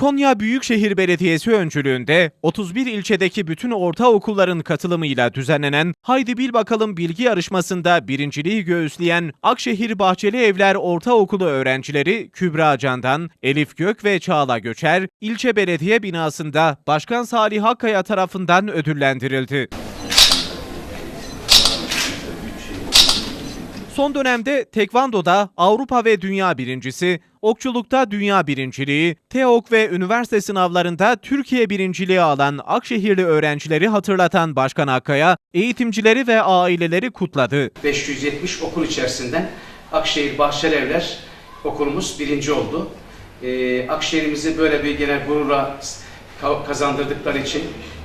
Konya Büyükşehir Belediyesi öncülüğünde 31 ilçedeki bütün ortaokulların katılımıyla düzenlenen Haydi Bil Bakalım bilgi yarışmasında birinciliği göğüsleyen Akşehir Bahçeli Evler Ortaokulu öğrencileri Kübra Candan, Elif Gök ve Çağla Göçer, ilçe belediye binasında Başkan Salih Akkaya tarafından ödüllendirildi. Son dönemde tekvandoda Avrupa ve dünya birincisi, okçulukta dünya birinciliği, TEOK ve üniversite sınavlarında Türkiye birinciliği alan Akşehirli öğrencileri hatırlatan Başkan Akkaya, eğitimcileri ve aileleri kutladı. 570 okul içerisinden Akşehir Bahçelievler okulumuz birinci oldu. Ee, Akşehir'imizi böyle bir genel gurura ka- kazandırdıkları için,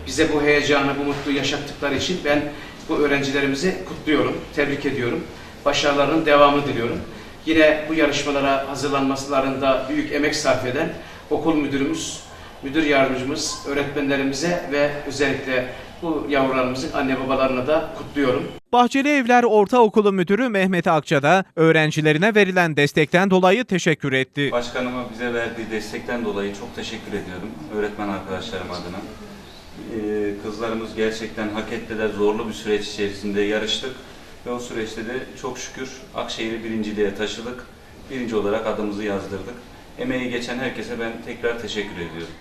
bize bu heyecanı, bu mutluluğu yaşattıkları için ben bu öğrencilerimizi kutluyorum, tebrik ediyorum. Başarılarının devamını diliyorum. Yine bu yarışmalara hazırlanmalarında büyük emek sarf eden okul müdürümüz, müdür yardımcımız, öğretmenlerimize ve özellikle bu yavrularımızın anne babalarına da kutluyorum. Bahçeli Evler Ortaokulu Müdürü Mehmet Akça da öğrencilerine verilen destekten dolayı teşekkür etti. Başkanıma bize verdiği destekten dolayı çok teşekkür ediyorum öğretmen arkadaşlarım adına. Ee, kızlarımız gerçekten hak ettiler. Zorlu bir süreç içerisinde yarıştık. Ve o süreçte de çok şükür Akşehir'i birinciliğe taşıdık. Birinci olarak adımızı yazdırdık. Emeği geçen herkese ben tekrar teşekkür ediyorum.